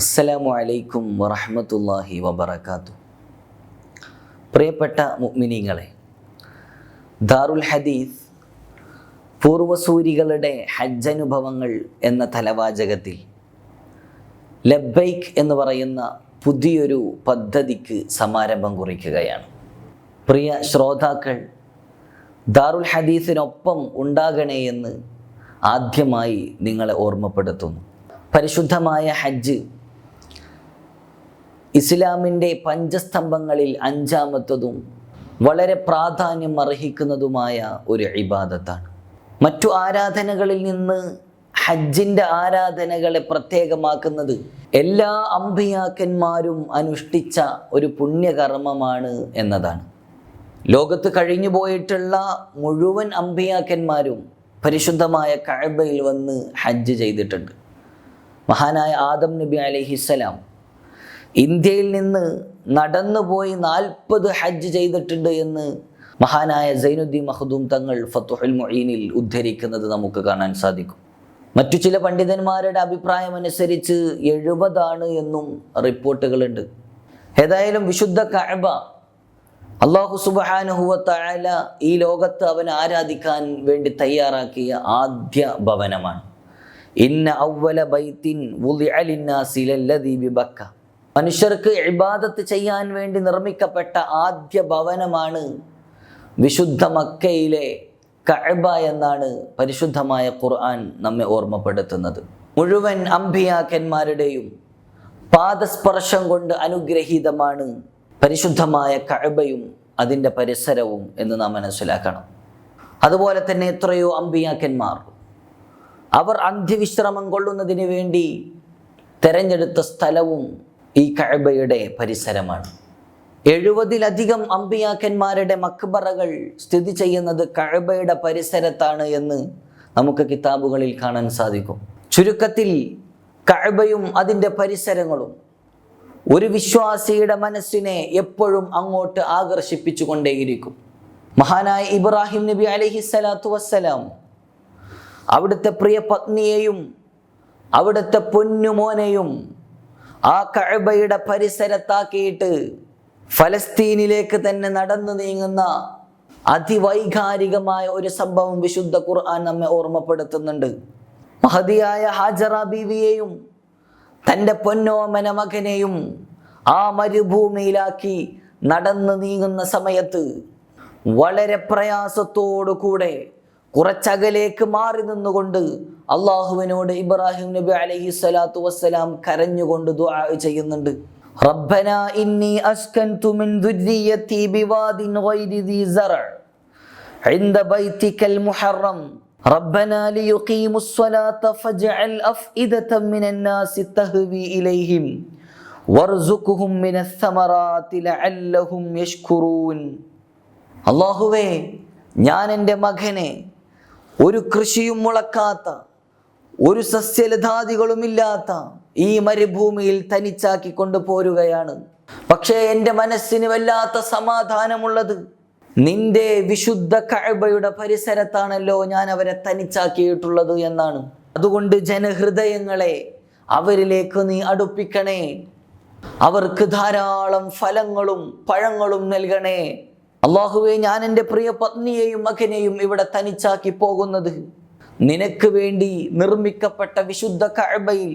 അസ്സലാമു അലൈക്കും വറഹമത്തല്ലാഹി വബർക്കാത്തു പ്രിയപ്പെട്ട മുഅ്മിനീങ്ങളെ ദാറുൽ ഹദീസ് പൂർവസൂരികളുടെ ഹജ്ജ് അനുഭവങ്ങൾ എന്ന തലവാചകത്തിൽ ലബ്ബൈക്ക് എന്ന് പറയുന്ന പുതിയൊരു പദ്ധതിക്ക് സമാരംഭം കുറിക്കുകയാണ്. പ്രിയ ശ്രോതാക്കൾ ദാറുൽ ഹദീസിനൊപ്പം ഉണ്ടാകണേ എന്ന് ആദ്യമായി നിങ്ങളെ ഓർമ്മപ്പെടുത്തുന്നു. പരിശുദ്ധമായ ഹജ്ജ് ഇസ്ലാമിന്റെ പഞ്ചസ്തംഭങ്ങളിൽ അഞ്ചാമത്തതും വളരെ പ്രാധാന്യം അർഹിക്കുന്നതുമായ ഒരു ഇബാദത്താണ്. മറ്റു ആരാധനകളിൽ നിന്ന് ഹജ്ജിന്റെ ആരാധനകളെ പ്രത്യേകമാക്കുന്നത് എല്ലാ അമ്പിയാക്കന്മാരും അനുഷ്ഠിച്ച ഒരു പുണ്യകർമ്മമാണ് എന്നതാണ്. ലോകത്ത് കഴിഞ്ഞു പോയിട്ടുള്ള മുഴുവൻ അമ്പിയാക്കന്മാരും പരിശുദ്ധമായ കഴബയിൽ വന്ന് ഹജ്ജ് ചെയ്തിട്ടുണ്ട്. മഹാനായ ആദം നബി അലഹിസ്സലാം ഇന്ത്യയിൽ നിന്ന് നടന്നുപോയി നാൽപ്പത് ഹജ്ജ് ചെയ്തിട്ടുണ്ട് എന്ന് മഹാനായ സൈനുദ്ദീൻ മഹദൂം തങ്ങൾ ഫത്തുഹുൽ മൊയ്നിൽ ഉദ്ധരിക്കുന്നത് നമുക്ക് കാണാൻ സാധിക്കും. മറ്റു ചില പണ്ഡിതന്മാരുടെ അഭിപ്രായം അനുസരിച്ച് എഴുപതാണ് എന്നും റിപ്പോർട്ടുകളുണ്ട്. ഏതായാലും വിശുദ്ധ കഅബ അള്ളാഹു സുബാനുഹുവത്തായ ഈ ലോകത്ത് അവൻ ആരാധിക്കാൻ വേണ്ടി തയ്യാറാക്കിയ ആദ്യ ഭവനമാണ്. ഇന്ന ഔവല ബൈത്തിൻ ബിബക്ക മനുഷ്യർക്ക് ഇബാദത്ത് ചെയ്യാൻ വേണ്ടി നിർമ്മിക്കപ്പെട്ട ആദ്യ ഭവനമാണ് വിശുദ്ധ മക്കയിലെ കഅബ എന്നാണ് പരിശുദ്ധമായ ഖുർആൻ നമ്മെ ഓർമ്മപ്പെടുത്തുന്നത്. മുഴുവൻ അംബിയാക്കന്മാരുടെയും പാദസ്പർശം കൊണ്ട് അനുഗ്രഹീതമാണ് പരിശുദ്ധമായ കഅബയും അതിന്റെ പരിസരവും എന്ന് നാം മനസ്സിലാക്കണം. അതുപോലെ തന്നെ എത്രയോ അംബിയാക്കന്മാർ അവർ അന്ത്യവിശ്രമം കൊള്ളുന്നതിന് വേണ്ടി തെരഞ്ഞെടുത്ത സ്ഥലവും ഈ കഅബയുടെ പരിസരമാണ്. എഴുപതിലധികം അമ്പിയാക്കന്മാരുടെ മക്ബറകൾ സ്ഥിതി ചെയ്യുന്നത് കഅബയുടെ പരിസരത്താണ് എന്ന് നമുക്ക് കിതാബുകളിൽ കാണാൻ സാധിക്കും. ചുരുക്കത്തിൽ കഅബയും അതിന്റെ പരിസരങ്ങളും ഒരു വിശ്വാസിയുടെ മനസ്സിനെ എപ്പോഴും അങ്ങോട്ട് ആകർഷിപ്പിച്ചു കൊണ്ടേയിരിക്കും മഹാനായ ഇബ്രാഹിം നബി അലഹിസ്സലാത്തു വസ്സലാം അവിടുത്തെ പ്രിയ പത്നിയെയും അവിടുത്തെ പൊന്നുമോനെയും ആ കഅബയുടെ പരിസരത്താക്കിയിട്ട് ഫലസ്തീനിലേക്ക് തന്നെ നടന്നു നീങ്ങുന്ന അതിവൈകാരികമായ ഒരു സംഭവം വിശുദ്ധ ഖുർആൻ നമ്മെ ഓർമ്മപ്പെടുത്തുന്നുണ്ട്. മഹതിയായ ഹാജറ ബീവിയെയും തന്റെ പൊന്നോമന മകനെയും ആ മരുഭൂമിയിലാക്കി നടന്നു നീങ്ങുന്ന സമയത്ത് വളരെ പ്രയാസത്തോടു കൂടെ കുറച്ചകലേക്ക് മാറി നിന്നുകൊണ്ട് അള്ളാഹുവിനോട് ഇബ്രാഹിം നബി അലൈഹി സ്വലാത്തു വസ്സലാം കരഞ്ഞുകൊണ്ട് ദുആ ചെയ്യുന്നുണ്ട് റബ്ബന ഇന്നി അസ്കൻതു മിൻ ദുർരിയതി ബിവാദിൻ ഗൈരി ദി സറ عند بيتك المحرم ربنا ليقيموا الصلاة فاجعل أفئدة من الناس تهوي إليهم وارزقهم من الثمرات لعلهم يشكرون അള്ളാഹുവേ ഞാൻ എൻ്റെ മകനെ ഒരു കൃഷിയും മുളക്കാത്ത ഒരു സസ്യലതാദികളുമില്ലാത്ത ഈ മരുഭൂമിയിൽ തനിച്ചാക്കി കൊണ്ടുപോരുകയാണ് പക്ഷേ എന്റെ മനസ്സിന് വല്ലാത്ത സമാധാനമുള്ളത്. നിന്റെ വിശുദ്ധ കഅബയുടെ പരിസരത്താണല്ലോ ഞാൻ അവരെ തനിച്ചാക്കിയിട്ടുള്ളത് എന്നാണ്. അതുകൊണ്ട് ജനഹൃദയങ്ങളെ അവരിലേക്ക് നീ അടുപ്പിക്കണേ. അവർക്ക് ധാരാളം ഫലങ്ങളും പഴങ്ങളും നൽകണേ. അള്ളാഹുവെ ഞാൻ എന്റെ പ്രിയ പത്നിയെയും മകനെയും ഇവിടെ തനിച്ചാക്കി പോകുന്നത്. നിനക്ക് വേണ്ടി നിർമ്മിക്കപ്പെട്ട വിശുദ്ധ കഴബയിൽ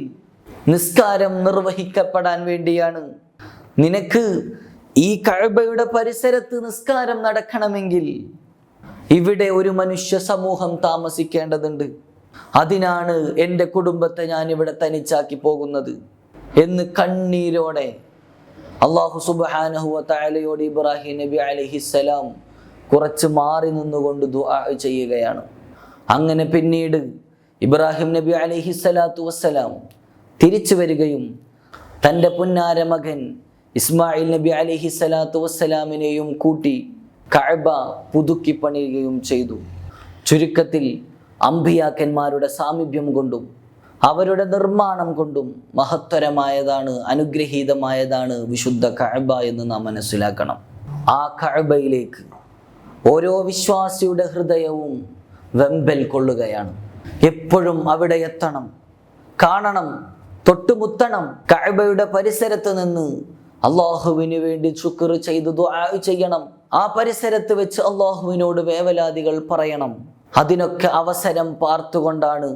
നിസ്കാരം നിർവഹിക്കപ്പെടാൻ വേണ്ടിയാണ്. നിനക്ക് ഈ കഴബയുടെ പരിസരത്ത് നിസ്കാരം നടക്കണമെങ്കിൽ ഇവിടെ ഒരു മനുഷ്യ സമൂഹം താമസിക്കേണ്ടതുണ്ട്. അതിനാണ് എന്റെ കുടുംബത്തെ ഞാൻ ഇവിടെ തനിച്ചാക്കി പോകുന്നത് എന്ന് കണ്ണീരോടെ അള്ളാഹു സുബാനഹുവ താലയോട് ഇബ്രാഹിം നബി അലഹിസ്സലാം കുറച്ച് മാറി നിന്നുകൊണ്ട് ദുആ ചെയ്യുകയാണ്. അങ്ങനെ പിന്നീട് ഇബ്രാഹിം നബി അലഹിസ്സലാത്തു വസ്സലാം തിരിച്ചു വരികയും തന്റെ പുന്നാര മകൻ ഇസ്മായിൽ നബി അലഹി സ്വലാത്തു വസ്സലാമിനെയും കൂട്ടി കഅബ പുതുക്കി പണിയുകയും ചെയ്തു. ചുരുക്കത്തിൽ അമ്പിയാക്കന്മാരുടെ സാമീപ്യം കൊണ്ടും അവരുടെ നിർമ്മാണം കൊണ്ടും മഹത്തരമായതാണ് അനുഗ്രഹീതമായതാണ് വിശുദ്ധ കഅബ എന്ന് നാം മനസ്സിലാക്കണം. ആ കഅബയിലേക്ക് ഓരോ വിശ്വാസിയുടെ ഹൃദയവും വെമ്പൽ കൊള്ളുകയാണ്. എപ്പോഴും അവിടെ എത്തണം കാണണം തൊട്ടുമുത്തണം കഅബയുടെ പരിസരത്ത് നിന്ന് അള്ളാഹുവിന് വേണ്ടി ചുക്കർ ചെയ്ത് ചെയ്യണം. ആ പരിസരത്ത് വെച്ച് അള്ളാഹുവിനോട് വേവലാതികൾ പറയണം. അതിനൊക്കെ അവസരം പാർത്തുകൊണ്ടാണ്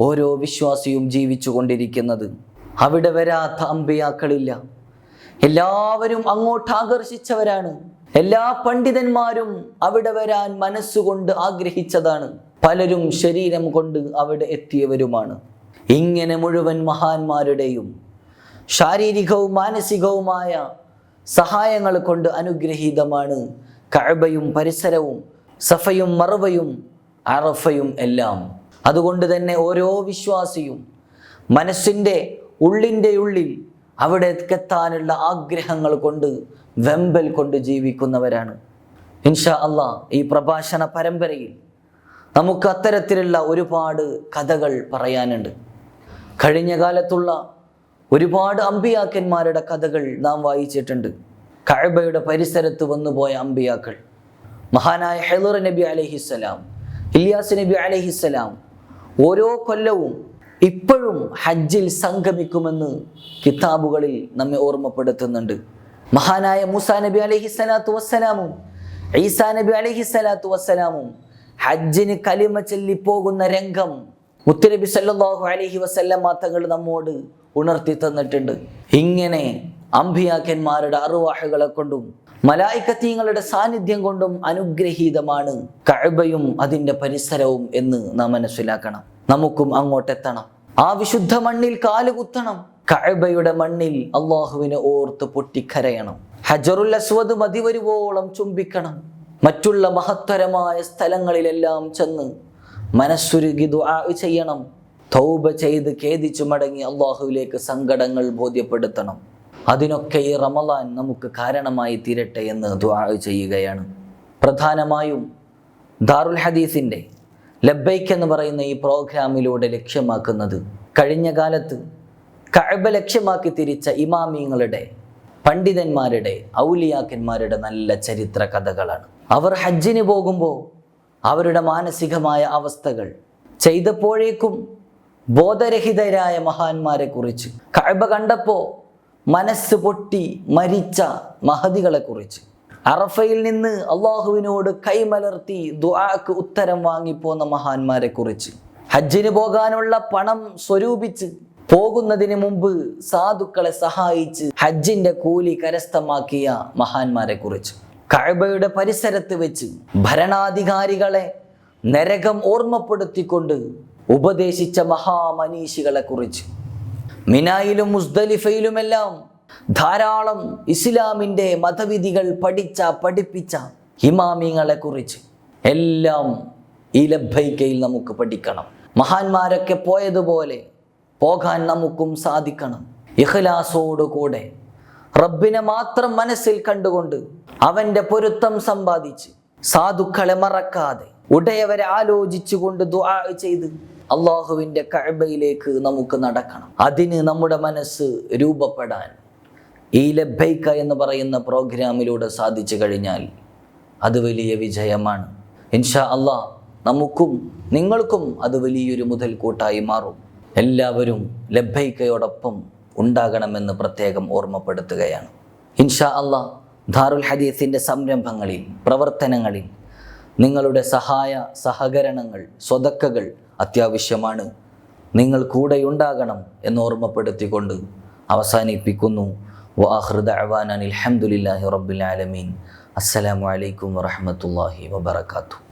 ഓരോ വിശ്വാസിയും ജീവിച്ചു കൊണ്ടിരിക്കുന്നത്. അവിടെ വരാത്ത അമ്പിയാക്കളില്ല. എല്ലാവരും അങ്ങോട്ട് ആകർഷിച്ചവരാണ്. എല്ലാ പണ്ഡിതന്മാരും അവിടെ വരാൻ മനസ്സുകൊണ്ട് ആഗ്രഹിച്ചതാണ്. പലരും ശരീരം കൊണ്ട് അവിടെ എത്തിയവരുമാണ്. ഇങ്ങനെ മുഴുവൻ മഹാന്മാരുടെയും ശാരീരികവും മാനസികവുമായ സഹായങ്ങൾ കൊണ്ട് അനുഗ്രഹീതമാണ് കഴബയും പരിസരവും സഫയും മറവയും അറഫയും എല്ലാം. അതുകൊണ്ട് തന്നെ ഓരോ വിശ്വാസിയും മനസ്സിന്റെ ഉള്ളിന്റെ ഉള്ളിൽ അവിടെ എത്താനുള്ള ആഗ്രഹങ്ങൾ കൊണ്ട് വെമ്പൽ കൊണ്ട് ജീവിക്കുന്നവരാണ്. ഇൻഷാ അള്ളാ ഈ പ്രഭാഷണ പരമ്പരയിൽ നമുക്ക് അത്തരത്തിലുള്ള ഒരുപാട് കഥകൾ പറയാനുണ്ട്. കഴിഞ്ഞ കാലത്തുള്ള ഒരുപാട് അമ്പിയാക്കന്മാരുടെ കഥകൾ നാം വായിച്ചിട്ടുണ്ട്. കഴബയുടെ പരിസരത്ത് വന്നുപോയ അമ്പിയാക്കൾ. മഹാനായ ഹെലുർ നബി അലഹിസ്സലാം ഇല്യാസ് നബി അലഹിസ്സലാം ഓരോ കൊല്ലവും ഇപ്പോഴും ഹജ്ജിൽ സംഗമിക്കുമെന്ന് കിതാബുകളിൽ നമ്മെ ഓർമ്മപ്പെടുത്തുന്നുണ്ട്. മഹാനായ മൂസാ നബി അലഹി സ്വലാത്തു വസ്സലാമും ഈസാ നബി അലഹി സ്വലാത്തു വസ്സലാമും ഹജ്ജിന് കലിമ ചൊല്ലിപ്പോകുന്ന രംഗം മുത്തുനബി സല്ലാഹു അലഹി വസ്ല്ലാം തങ്ങൾ നമ്മോട് ഉണർത്തി തന്നിട്ടുണ്ട്. ഇങ്ങനെ അംബിയാക്കന്മാരുടെ അറുവാഹുകളെ കൊണ്ടും മലായിക്കത്തീങ്ങളുടെ സാന്നിധ്യം കൊണ്ടും അനുഗ്രഹീതമാണ് കഅബയും അതിന്റെ പരിസരവും എന്ന് നാം മനസ്സിലാക്കണം. നമുക്കും അങ്ങോട്ടെത്തണം. ആ വിശുദ്ധ മണ്ണിൽ കാലുകുത്തണം കഅബയുടെ മണ്ണിൽ അള്ളാഹുവിനെ ഓർത്ത് പൊട്ടിക്കരയണം. ഹജറുൽ അസ്വദ് മതിവരുവോളം ചുംബിക്കണം. മറ്റുള്ള മഹത്തരമായ സ്ഥലങ്ങളിലെല്ലാം ചെന്ന് മനസ്സുരുകി ദുആ ചെയ്യണം. തൗബ ചെയ്ത് ഖേദിച്ചു മടങ്ങി അള്ളാഹുവിലേക്ക് സങ്കടങ്ങൾ ബോധ്യപ്പെടുത്തണം. അതിനൊക്കെ ഈ റമലാൻ നമുക്ക് കാരണമായി തീരട്ടെ എന്ന് ചെയ്യുകയാണ്. പ്രധാനമായും ദാറുൽ ഹദീസിന്റെ ലബൈക്ക് എന്ന് പറയുന്ന ഈ പ്രോഗ്രാമിലൂടെ ലക്ഷ്യമാക്കുന്നത് കഴിഞ്ഞ കാലത്ത് കഅബ ലക്ഷ്യമാക്കി തിരിച്ച ഇമാമിങ്ങളുടെ പണ്ഡിതന്മാരുടെ ഔലിയാക്കന്മാരുടെ നല്ല ചരിത്ര കഥകളാണ്. അവർ ഹജ്ജിന് പോകുമ്പോൾ അവരുടെ മാനസികമായ അവസ്ഥകൾ ചെയ്തപ്പോഴേക്കും ബോധരഹിതരായ മഹാന്മാരെ കുറിച്ച് കണ്ടപ്പോൾ മനസ്സ് പൊട്ടി മരിച്ച മഹതികളെ കുറിച്ച് അറഫയിൽ നിന്ന് അള്ളാഹുവിനോട് കൈമലർത്തി ദുആക്ക് ഉത്തരം വാങ്ങിപ്പോന്ന മഹാന്മാരെ കുറിച്ച് ഹജ്ജിന് പോകാനുള്ള പണം സ്വരൂപിച്ച് പോകുന്നതിന് മുമ്പ് സാധുക്കളെ സഹായിച്ച് ഹജ്ജിന്റെ കൂലി കരസ്ഥമാക്കിയ മഹാന്മാരെ കുറിച്ച് കഅബയുടെ പരിസരത്ത് വെച്ച് ഭരണാധികാരികളെ നരകം ഓർമ്മപ്പെടുത്തിക്കൊണ്ട് ഉപദേശിച്ച മഹാമനീഷികളെ കുറിച്ച് മിനായിലും മുസ്ദലിഫയിലുമെല്ലാം ധാരാളം ഇസ്ലാമിന്റെ മതവിധികൾ പഠിച്ച പഠിപ്പിച്ച ഇമാമിങ്ങളെ കുറിച്ച് എല്ലാം ഈ ലഭൈക്കയിൽ നമുക്ക് പഠിക്കണം. മഹാന്മാരൊക്കെ പോയതുപോലെ പോകാൻ നമുക്കും സാധിക്കണം. ഇഹ്ലാസോടുകൂടെ റബ്ബിനെ മാത്രം മനസ്സിൽ കണ്ടുകൊണ്ട് അവന്റെ പൊരുത്തം സമ്പാദിച്ച് സാധുക്കളെ മറക്കാതെ ഉടയവരെ ആലോചിച്ചുകൊണ്ട് ദുആ ചെയ്ത് അള്ളാഹുവിന്റെ കഅബയിലേക്ക് നമുക്ക് നടക്കണം. അതിന് നമ്മുടെ മനസ്സ് രൂപപ്പെടാൻ ഈ ലബൈക്ക എന്ന് പറയുന്ന പ്രോഗ്രാമിലൂടെ സാധിച്ചു കഴിഞ്ഞാൽ അത് വലിയ വിജയമാണ്. ഇൻഷാ അള്ളാ നമുക്കും നിങ്ങൾക്കും അത് വലിയൊരു മുതൽക്കൂട്ടായി മാറും. എല്ലാവരും ലബൈക്കയോടൊപ്പം ഉണ്ടാകണമെന്ന് പ്രത്യേകം ഓർമ്മപ്പെടുത്തുകയാണ്. ഇൻഷാ അള്ളാ ധാറുൽ ഹദീസിന്റെ സംരംഭങ്ങളിൽ പ്രവർത്തനങ്ങളിൽ നിങ്ങളുടെ സഹായ സഹകരണങ്ങൾ സ്വതക്കകൾ അത്യാവശ്യമാണ്. നിങ്ങൾ കൂടെയുണ്ടാകണം എന്ന് ഓർമ്മപ്പെടുത്തിക്കൊണ്ട് അവസാനിപ്പിക്കുന്നു. വാഹൃദ അവാനാൻ ആലമീൻ. അസ്സലാമു അലൈക്കും വറഹമത്തല്ലാഹി വബർക്കാത്തു